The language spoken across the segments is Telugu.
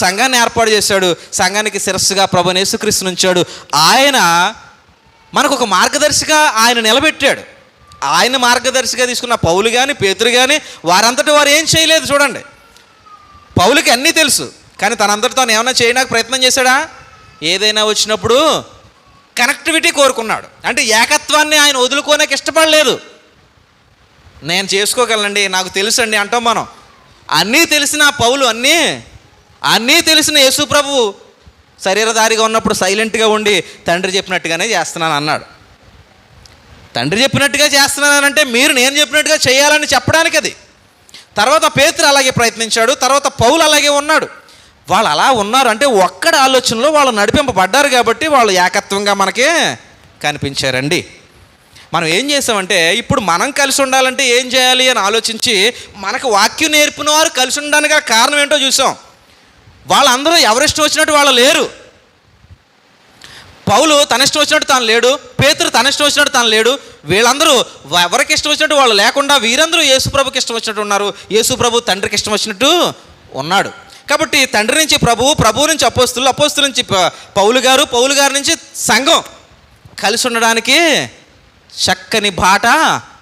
సంఘాన్ని ఏర్పాటు చేశాడు. సంఘానికి శిరస్సుగా ప్రభు యేసుక్రీస్తు ఉంచాడు ఆయన మనకు ఒక మార్గదర్శిగా ఆయన నిలబెట్టాడు. ఆయన మార్గదర్శిగా తీసుకున్న పౌలు కానీ పేతురు కానీ వారంతటి వారు ఏం చేయలేదు చూడండి. పౌలుకి అన్నీ తెలుసు. కానీ తనంతటి తాను ఏమైనా చేయడానికి ప్రయత్నం చేశాడా? ఏదైనా వచ్చినప్పుడు కనెక్టివిటీ కోరుకున్నాడు. అంటే ఏకత్వాన్ని ఆయన వదులుకోనకి ఇష్టపడలేదు. నేను చేసుకోగలనండి నాకు తెలుసు అండి అంటాం మనం. అన్నీ తెలిసిన పౌలు అన్నీ అన్నీ తెలిసిన యేసు ప్రభు శరీరధారిగా ఉన్నప్పుడు సైలెంట్గా ఉండి తండ్రి చెప్పినట్టుగానే చేస్తున్నాను అన్నాడు. తండ్రి చెప్పినట్టుగా చేస్తున్నానంటే మీరు నేను చెప్పినట్టుగా చేయాలని చెప్పడానికి అది. తర్వాత పేతురు అలాగే ప్రయత్నించాడు తర్వాత పౌలు అలాగే ఉన్నాడు. వాళ్ళు అలా ఉన్నారు అంటే ఒక్కడి ఆలోచనలో వాళ్ళు నడిపింపబడ్డారు కాబట్టి వాళ్ళు ఏకత్వంగా మనకి కనిపించారండి. మనం ఏం చేసామంటే ఇప్పుడు మనం కలిసి ఉండాలంటే ఏం చేయాలి అని ఆలోచించి మనకు వాక్యం నేర్పిన వారు కలిసి ఉండడానికి కారణం ఏంటో చూసాం. వాళ్ళందరూ ఎవరిష్టం వచ్చినట్టు వాళ్ళు లేరు. పౌలు తన ఇష్టం వచ్చినట్టు తాను లేడు పేతురు తన ఇష్టం వచ్చినట్టు తాను లేడు వీళ్ళందరూ ఎవరికి ఇష్టం వచ్చినట్టు వాళ్ళు లేకుండా వీరందరూ యేసుప్రభుకి ఇష్టం వచ్చినట్టు ఉన్నారు. యేసుప్రభు తండ్రికి ఇష్టం వచ్చినట్టు ఉన్నాడు. కాబట్టి తండ్రి నుంచి ప్రభువు ప్రభువు నుంచి అపోస్తులు అపోస్తుల నుంచి ప- పౌలు గారు పౌలు గారి నుంచి సంఘం కలిసి ఉండడానికి చక్కని బాట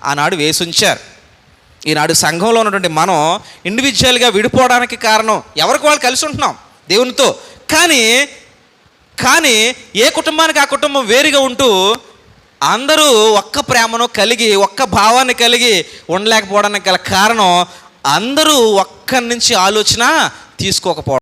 ఆనాడు వేసుంచారు ఈనాడు సంఘంలో ఉన్నటువంటి మనం ఇండివిజువల్గా విడిపోవడానికి కారణం ఎవరికి వాళ్ళు కలిసి ఉంటున్నాం? దేవునితో. కానీ కానీ ఏ కుటుంబానికి ఆ కుటుంబం వేరుగా ఉంటూ అందరూ ఒక్క ప్రేమను కలిగి ఒక్క భావాన్ని కలిగి ఉండలేకపోవడానికి గల కారణం అందరూ ఒక్కరి నుంచి ఆలోచన తీసుకోకపోవడం.